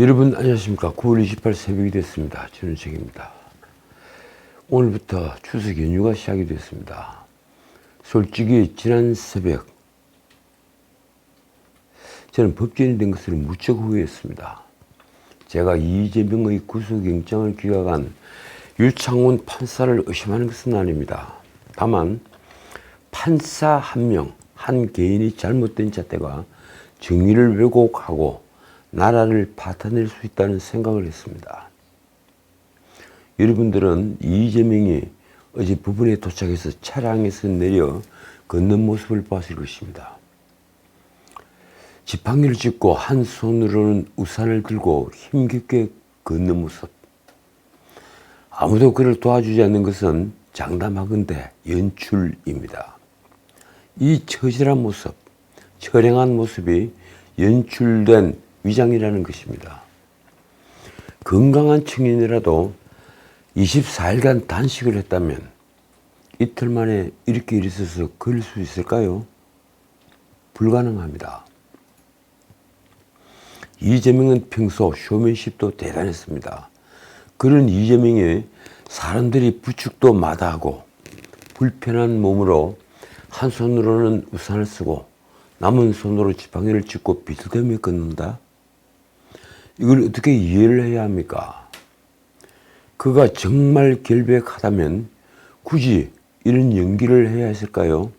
여러분 안녕하십니까? 9월 28일 새벽이 됐습니다. 저는 책입니다. 오늘부터 추석 연휴가 시작이 됐습니다. 솔직히 지난 새벽 저는 법전이 된 것을 무척 후회했습니다. 제가 이재명의 구속영장을 기각한 유창훈 판사를 의심하는 것은 아닙니다. 다만 판사 한 명, 한 개인이 잘못된 잣대가 정의를 왜곡하고 나라를 파탄낼 수 있다는 생각을 했습니다. 여러분들은 이재명이 어제 부근에 도착해서 차량에서 내려 걷는 모습을 봤을 것입니다. 지팡이를 짚고 한 손으로는 우산을 들고 힘겹게 걷는 모습. 아무도 그를 도와주지 않는 것은 장담하건대 연출입니다. 이 처절한 모습, 처량한 모습이 연출된 위장이라는 것입니다. 건강한 청년이라도 24일간 단식을 했다면 이틀 만에 이렇게 일어서서 걸을 수 있을까요? 불가능합니다. 이재명은 평소 쇼맨십도 대단했습니다. 그런 이재명이 사람들이 부축도 마다하고 불편한 몸으로 한 손으로는 우산을 쓰고 남은 손으로 지팡이를 짚고 비틀대며 걷는다? 이걸 어떻게 이해를 해야 합니까? 그가 정말 결백하다면 굳이 이런 연기를 해야 했을까요?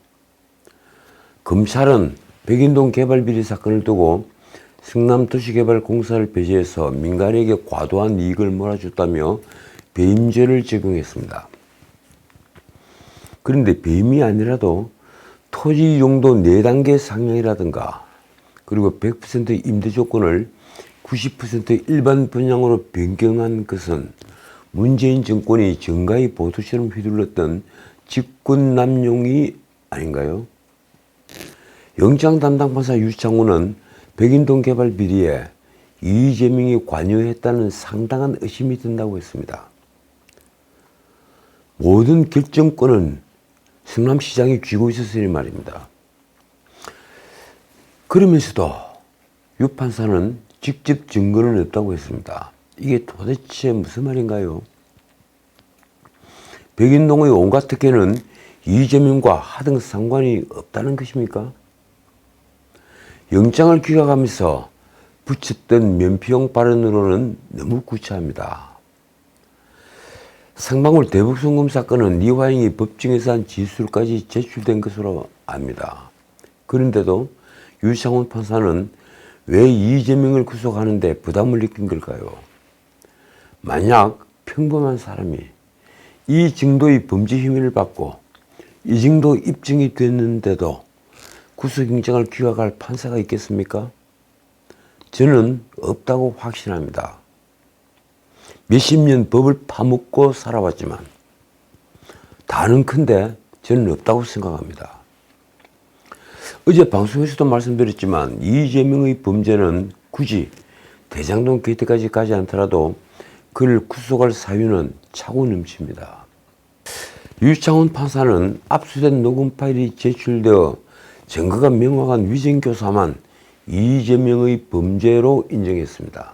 검찰은 백인동 개발 비리 사건을 두고 성남도시개발공사를 배제해서 민간에게 과도한 이익을 몰아줬다며 배임죄를 적용했습니다. 그런데 배임이 아니라도 토지 용도 4단계 상향이라든가 그리고 100% 임대 조건을 90% 일반 분양으로 변경한 것은 문재인 정권이 정가의 보도처럼 휘둘렀던 직권 남용이 아닌가요? 영장 담당 판사 유창훈은 백인동 개발 비리에 이재명이 관여했다는 상당한 의심이 든다고 했습니다. 모든 결정권은 성남시장이 쥐고 있었으니 말입니다. 그러면서도 유 판사는 직접 증거는 없다고 했습니다. 이게 도대체 무슨 말인가요? 백인동의 온갖 특혜는 이재명과 하등 상관이 없다는 것입니까? 영장을 기각하면서 붙였던 면피용 발언으로는 너무 구차합니다. 상방울 대북송금 사건은 이화영이 법정에서 한 지술까지 제출된 것으로 압니다. 그런데도 유창훈 판사는 왜 이재명을 구속하는데 부담을 느낀 걸까요? 만약 평범한 사람이 이 정도의 범죄 혐의를 받고 이 정도 입증이 됐는데도 구속영장을 기각할 판사가 있겠습니까? 저는 없다고 확신합니다. 몇십 년 법을 파묻고 살아왔지만 다는 큰데 저는 없다고 생각합니다. 어제 방송에서도 말씀드렸지만 이재명의 범죄는 굳이 대장동 게이트까지 가지 않더라도 그를 구속할 사유는 차고 넘칩니다. 유창훈 판사는 압수된 녹음 파일이 제출되어 증거가 명확한 위증교사만 이재명의 범죄로 인정했습니다.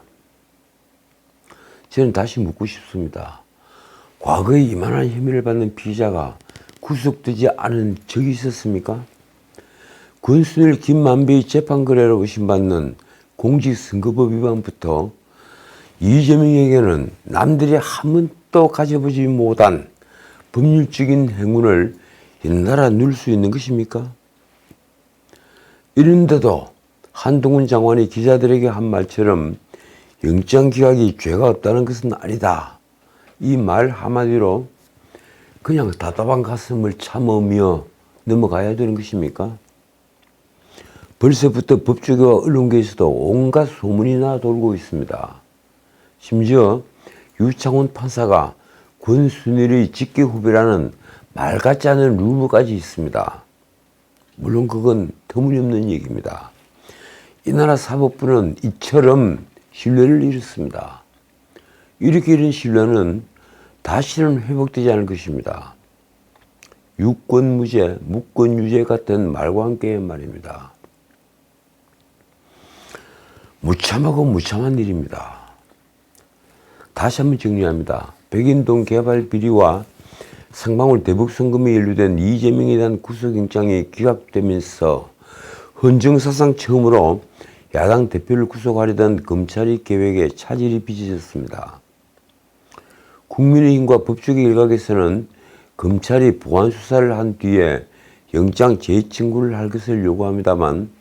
저는 다시 묻고 싶습니다. 과거에 이만한 혐의를 받는 피의자가 구속되지 않은 적이 있었습니까? 권순일 김만배의 재판 거래로 의심받는 공직선거법 위반부터 이재명에게는 남들이 한 번도 가져보지 못한 법률적인 행운을 연달아 누릴 수 있는 것입니까? 이런데도 한동훈 장관이 기자들에게 한 말처럼 영장 기각이 죄가 없다는 것은 아니다. 이 말 한마디로 그냥 답답한 가슴을 참으며 넘어가야 되는 것입니까? 벌써부터 법조계와 언론계에서도 온갖 소문이 나 돌고 있습니다. 심지어 유창훈 판사가 권순일의 직계 후배라는 말 같지 않은 루머까지 있습니다. 물론 그건 터무니없는 얘기입니다. 이 나라 사법부는 이처럼 신뢰를 잃었습니다. 이렇게 잃은 신뢰는 다시는 회복되지 않을 것입니다. 유권무죄, 무권유죄 같은 말과 함께 말입니다. 무참하고 무참한 일입니다. 다시 한번 정리합니다. 백인동 개발 비리와 상방울 대북 송금에 연루된 이재명에 대한 구속영장이 기각되면서 헌정사상 처음으로 야당 대표를 구속하려던 검찰의 계획에 차질이 빚어졌습니다. 국민의힘과 법조계 일각에서는 검찰이 보안 수사를 한 뒤에 영장 재청구를 할 것을 요구합니다만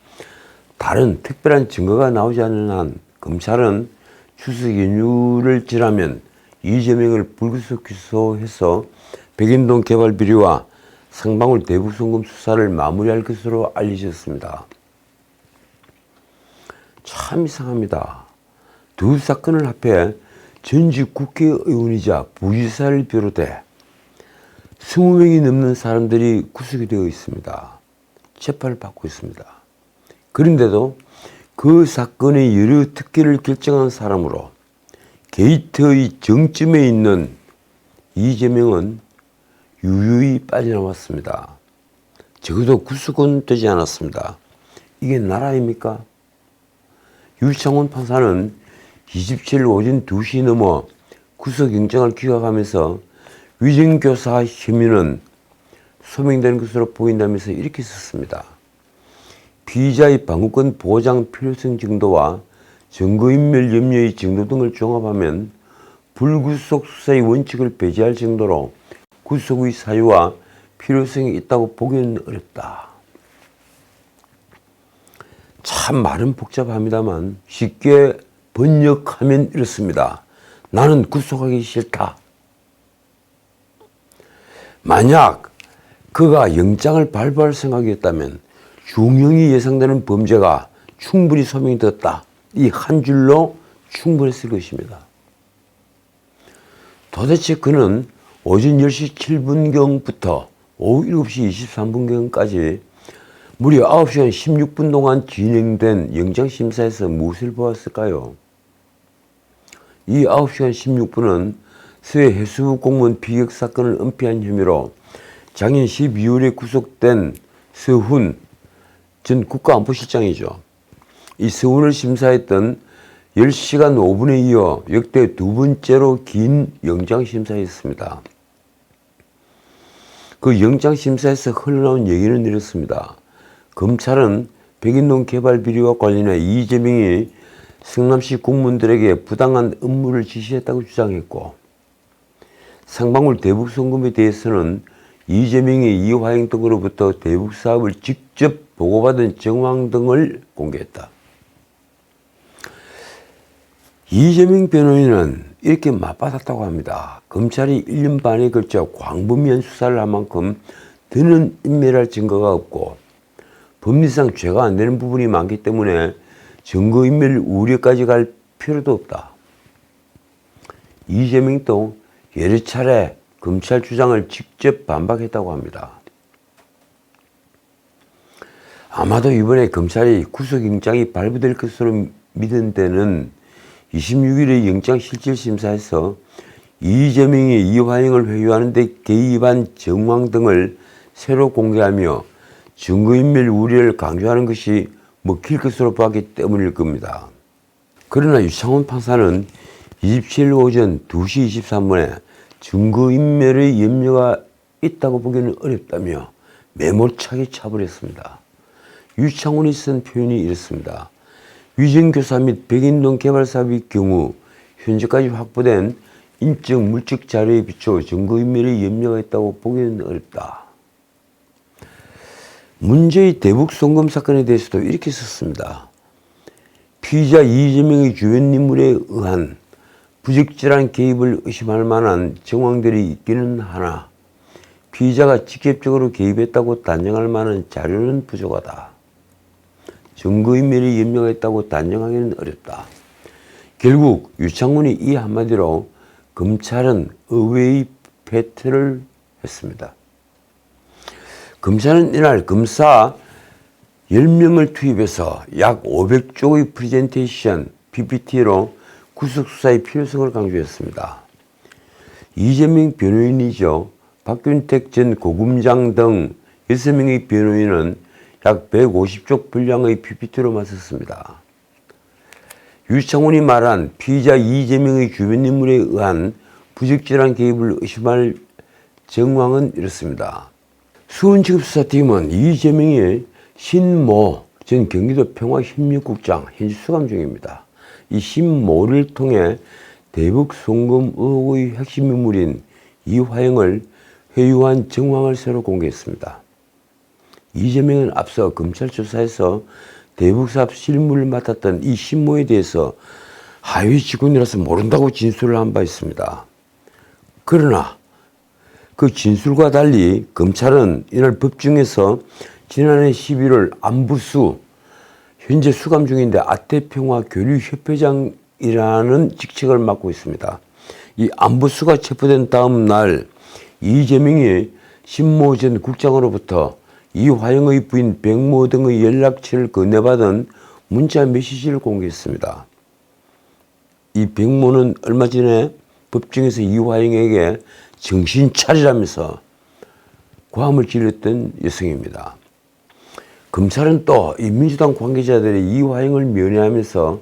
다른 특별한 증거가 나오지 않는 한 검찰은 추석 연휴를 지나면 이재명을 불구속 기소해서 백인동 개발 비리와 상방울 대북송금 수사를 마무리할 것으로 알려졌습니다. 참 이상합니다. 두 사건을 합해 전직 국회의원이자 부지사를 비롯해 20명이 넘는 사람들이 구속이 되어 있습니다. 재판을 받고 있습니다. 그런데도 그 사건의 여러 특기를 결정한 사람으로 게이트의 정점에 있는 이재명은 유유히 빠져나왔습니다. 적어도 구속은 되지 않았습니다. 이게 나라입니까? 유창훈 판사는 27일 오전 2시 넘어 구속영장을 기각하면서 위증교사 혐의는 소명되는 것으로 보인다면서 이렇게 썼습니다. 피의자의 방어권 보장 필요성 정도와 증거인멸 염려의 정도 등을 종합하면 불구속 수사의 원칙을 배제할 정도로 구속의 사유와 필요성이 있다고 보기는 어렵다. 참 말은 복잡합니다만 쉽게 번역하면 이렇습니다. 나는 구속하기 싫다. 만약 그가 영장을 발부할 생각이었다면 중형이 예상되는 범죄가 충분히 소명이 되었다. 이 한 줄로 충분했을 것입니다. 도대체 그는 오전 10시 7분경부터 오후 7시 23분경까지 무려 9시간 16분 동안 진행된 영장심사에서 무엇을 보았을까요? 이 9시간 16분은 서해 해수부 공무원 비격 사건을 은폐한 혐의로 작년 12월에 구속된 서훈 전 국가안보실장이죠. 이 서훈을 심사했던 10시간 5분에 이어 역대 두 번째로 긴 영장심사였습니다. 그 영장심사에서 흘러나온 얘기는 이렇습니다. 검찰은 백인동 개발 비리와 관련해 이재명이 성남시 공무원들에게 부당한 업무를 지시했다고 주장했고 상방울 대북 송금에 대해서는 이재명이 이화영 등으로부터 대북 사업을 직접 보고받은 정황 등을 공개했다. 이재명 변호인은 이렇게 맞받았다고 합니다. 검찰이 1년 반에 걸쳐 광범위한 수사를 한 만큼 더는 인멸할 증거가 없고 법리상 죄가 안 되는 부분이 많기 때문에 증거인멸 우려까지 갈 필요도 없다. 이재명도 여러 차례 검찰 주장을 직접 반박했다고 합니다. 아마도 이번에 검찰이 구속영장이 발부될 것으로 믿은 데는 26일의 영장실질심사에서 이재명이 이화영을 회유하는 데 개입한 정황 등을 새로 공개하며 증거인멸 우려를 강조하는 것이 먹힐 것으로 보았기 때문일 겁니다. 그러나 유창훈 판사는 27일 오전 2시 23분에 증거인멸의 염려가 있다고 보기는 어렵다며 메모차게 차버렸습니다. 유창훈이 쓴 표현이 이렇습니다. 위증교사 및 백인동 개발 사업의 경우 현재까지 확보된 인적 물적 자료에 비춰 증거인멸의 염려가 있다고 보기는 어렵다. 문제의 대북 송금 사건에 대해서도 이렇게 썼습니다. 피의자 이재명의 주변 인물에 의한 부적절한 개입을 의심할 만한 정황들이 있기는 하나 피의자가 직접적으로 개입했다고 단정할 만한 자료는 부족하다. 염려가 있다고 단정하기는 어렵다. 결국 유창문이 이 한마디로 검찰은 의외의 패트를 했습니다. 검찰은 이날 검사 10명을 투입해서 약 500쪽의 프레젠테이션 PPT로 구속수사의 필요성을 강조했습니다. 이재명 변호인이죠. 박균택 전 고금장 등 6명의 변호인은 약 150쪽 분량의 PPT로 맞섰습니다. 유창훈이 말한 피의자 이재명의 주변 인물에 의한 부적절한 개입을 의심할 정황은 이렇습니다. 수원지급수사팀은 이재명의 신모 전 경기도 평화협력국장 현재 수감 중입니다. 이 신모를 통해 대북 송금 의혹의 핵심 인물인 이화영을 회유한 정황을 새로 공개했습니다. 이재명은 앞서 검찰 조사에서 대북사업 실무를 맡았던 이 신모에 대해서 하위 직원이라서 모른다고 진술을 한 바 있습니다. 그러나 그 진술과 달리 검찰은 이날 법정에서 지난해 11월 안부수 현재 수감 중인데 아태평화 교류협회장이라는 직책을 맡고 있습니다. 이 안부수가 체포된 다음 날 이재명이 신모 전 국장으로부터 이화영의 부인 백모 등의 연락처를 건네받은 문자 메시지를 공개했습니다. 이 백모는 얼마 전에 법정에서 이화영에게 정신 차리라면서 고함을 질렀던 여성입니다. 검찰은 또 이 민주당 관계자들의 이화영을 면회하면서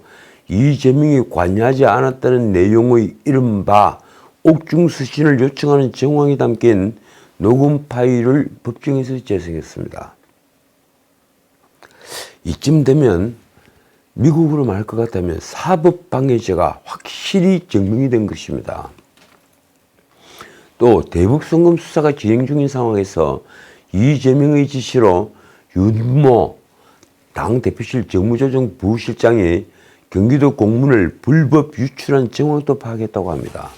이재명이 관여하지 않았다는 내용의 이른바 옥중수신을 요청하는 정황이 담긴 녹음 파일을 법정에서 재생했습니다. 이쯤 되면 미국으로 말것 같다면 사법 방해죄가 확실히 증명이 된 것입니다. 또 대북 송금 수사가 진행 중인 상황에서 이재명의 지시로 윤모 당 대표실 정무조정 부실장이 경기도 공문을 불법 유출한 정황도 파악했다고 합니다.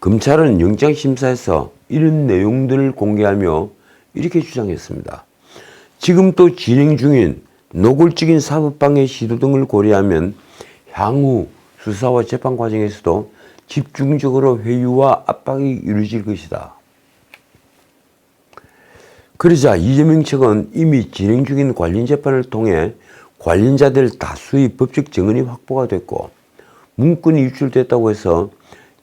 검찰은 영장심사에서 이런 내용들을 공개하며 이렇게 주장했습니다. 지금 또 진행 중인 노골적인 사법방해 시도 등을 고려하면 향후 수사와 재판 과정에서도 집중적으로 회유와 압박이 이루어질 것이다. 그러자 이재명 측은 이미 진행 중인 관련 재판을 통해 관련자들 다수의 법적 증언이 확보가 됐고 문건이 유출됐다고 해서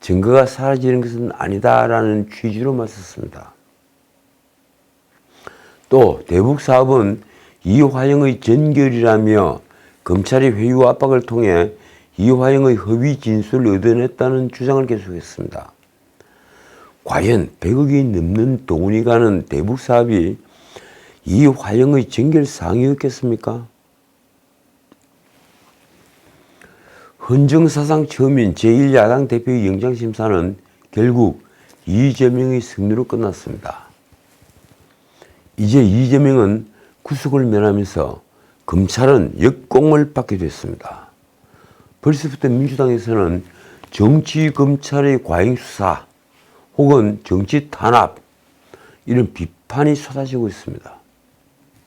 증거가 사라지는 것은 아니다라는 취지로 맞섰습니다. 또 대북 사업은 이화영의 전결이라며 검찰이 회유 압박을 통해 이화영의 허위 진술을 얻어냈다는 주장을 계속했습니다. 과연 100억이 넘는 돈이 가는 대북 사업이 이화영의 전결 사항이었겠습니까? 헌정 사상 처음인 제1야당 대표의 영장심사는 결국 이재명의 승리로 끝났습니다. 이제 이재명은 구속을 면하면서 검찰은 역공을 받게 됐습니다. 벌써부터 민주당에서는 정치검찰의 과잉수사 혹은 정치 탄압 이런 비판이 쏟아지고 있습니다.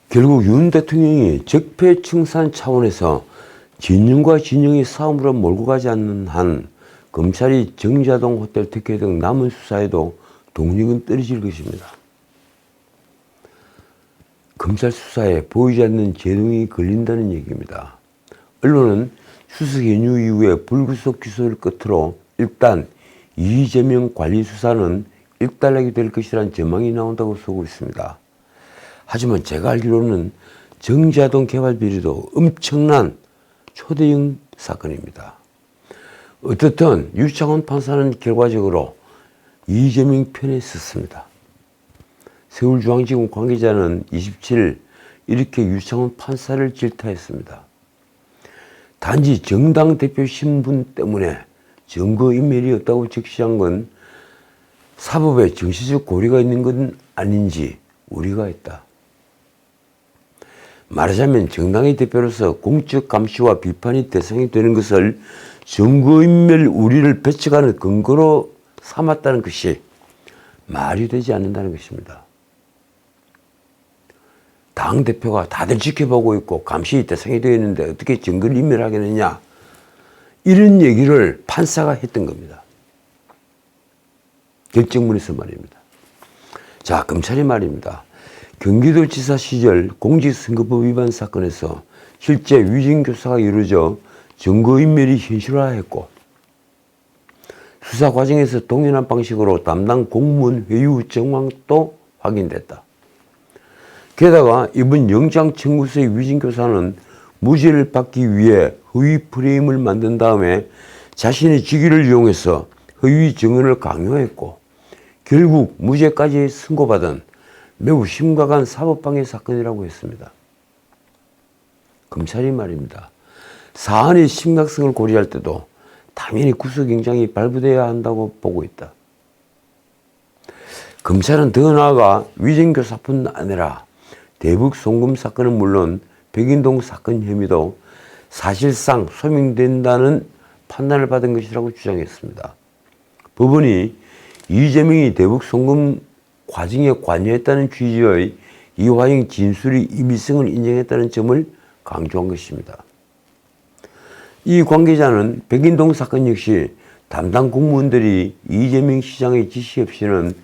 결국 윤 대통령이 적폐청산 차원에서 진영과 진영의 싸움으로 몰고 가지 않는 한 검찰이 정자동 호텔 특혜 등 남은 수사에도 동력은 떨어질 것입니다. 검찰 수사에 보이지 않는 제동이 걸린다는 얘기입니다. 언론은 수석 연휴 이후에 불구속 기소를 끝으로 일단 이재명 관리 수사는 일단락이 될 것이라는 전망이 나온다고 쓰고 있습니다. 하지만 제가 알기로는 정자동 개발 비리도 엄청난 초대형 사건입니다. 어떻든 유창원 판사는 결과적으로 이재명 편에 섰습니다. 서울중앙지검 관계자는 27일 이렇게 유창원 판사를 질타했습니다. 단지 정당 대표 신분 때문에 증거인멸이 없다고 적시한 건 사법에 정치적 고리가 있는 건 아닌지 우리가 했다. 말하자면 정당의 대표로서 공적 감시와 비판이 대상이 되는 것을 증거인멸 우리를 배척하는 근거로 삼았다는 것이 말이 되지 않는다는 것입니다. 당 대표가 다들 지켜보고 있고 감시 대상이 되어 있는데 어떻게 증거를 인멸하겠느냐 이런 얘기를 판사가 했던 겁니다. 결정문에서 말입니다. 자 검찰이 말입니다. 경기도지사 시절 공직선거법 위반 사건에서 실제 위증교사가 이루어져 증거인멸이 현실화했고 수사 과정에서 동일한 방식으로 담당 공무원 회유 정황도 확인됐다. 게다가 이번 영장 청구서의 위증교사는 무죄를 받기 위해 허위 프레임을 만든 다음에 자신의 직위를 이용해서 허위 증언을 강요했고 결국 무죄까지 선고받은 매우 심각한 사법방해 사건이라고 했습니다. 검찰이 말입니다. 사안의 심각성을 고려할 때도 당연히 구속영장이 발부돼야 한다고 보고 있다. 검찰은 더 나아가 위증교사뿐 아니라 대북 송금 사건은 물론 백인동 사건 혐의도 사실상 소명된다는 판단을 받은 것이라고 주장했습니다. 법원이 이재명이 대북 송금 과정에 관여했다는 취지의 이화영 진술이 임의성을 인정했다는 점을 강조한 것입니다. 이 관계자는 백인동 사건 역시 담당 공무원들이 이재명 시장의 지시 없이는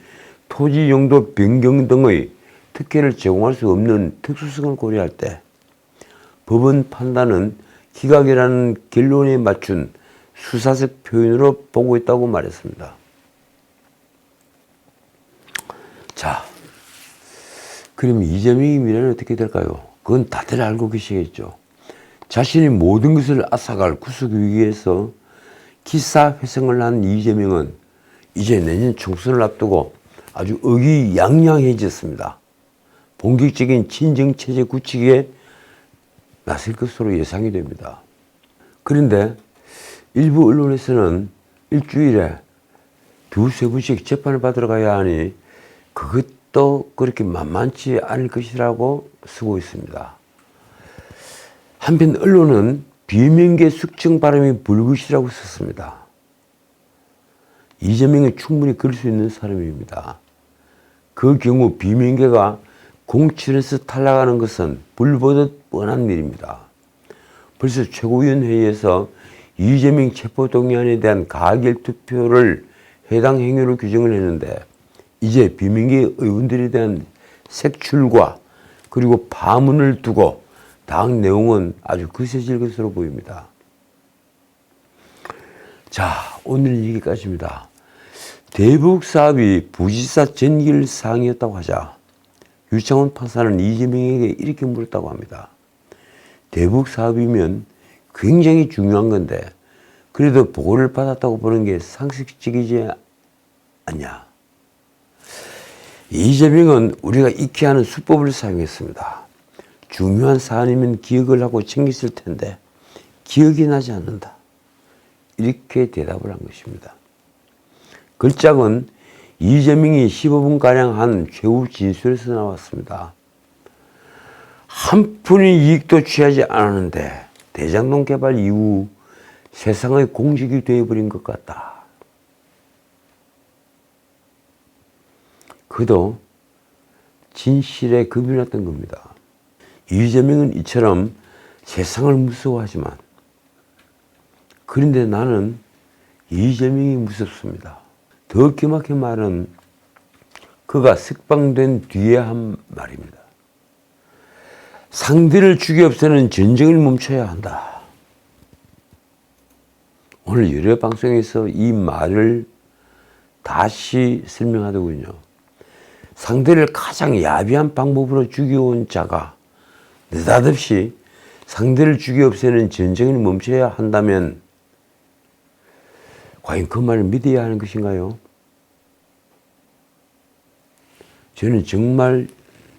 토지 용도 변경 등의 특혜를 제공할 수 없는 특수성을 고려할 때 법원 판단은 기각이라는 결론에 맞춘 수사적 표현으로 보고 있다고 말했습니다. 자, 그럼 이재명의 미래는 어떻게 될까요? 그건 다들 알고 계시겠죠. 자신이 모든 것을 앗아갈 구속 위기에서 기사회생을 한 이재명은 이제 내년 총선을 앞두고 아주 의기양양해졌습니다. 본격적인 친정체제 구축에 나설 것으로 예상이 됩니다. 그런데 일부 언론에서는 일주일에 두세 번씩 재판을 받으러 가야 하니 그것도 그렇게 만만치 않을 것이라고 쓰고 있습니다. 한편 언론은 비명계 숙청 바람이 불 것이라고 썼습니다. 이재명은 충분히 그럴 수 있는 사람입니다. 그 경우 비명계가 공천에서 탈락하는 것은 불보듯 뻔한 일입니다. 벌써 최고위원회의에서 이재명 체포동의안에 대한 가결 투표를 해당 행위로 규정을 했는데 이제 비명계 의원들에 대한 색출과 그리고 파문을 두고 당 내용은 아주 거세질 것으로 보입니다. 자, 오늘 얘기까지입니다. 대북 사업이 부지사 전길 사항이었다고 하자 유창훈 판사는 이재명에게 이렇게 물었다고 합니다. 대북 사업이면 굉장히 중요한 건데 그래도 보고를 받았다고 보는 게 상식적이지 않냐. 이재명은 우리가 익히 하는 수법을 사용했습니다. 중요한 사안이면 기억을 하고 챙겼을 텐데 기억이 나지 않는다. 이렇게 대답을 한 것입니다. 글짝은 이재명이 15분가량 한 최후 진술에서 나왔습니다. 한 푼의 이익도 취하지 않았는데 대장동 개발 이후 세상의 공직이 되어버린 것 같다. 그도 진실에 겁이 났던 겁니다. 이재명은 이처럼 세상을 무서워하지만 그런데 나는 이재명이 무섭습니다. 더 기막힌 말은 그가 석방된 뒤에 한 말입니다. 상대를 죽여 없애는 전쟁을 멈춰야 한다. 오늘 여러 방송에서 이 말을 다시 설명하더군요. 상대를 가장 야비한 방법으로 죽여온 자가 느닷없이 상대를 죽여 없애는 전쟁을 멈춰야 한다면 과연 그 말을 믿어야 하는 것인가요? 저는 정말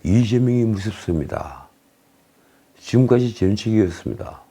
이재명이 무섭습니다. 지금까지 전책이었습니다.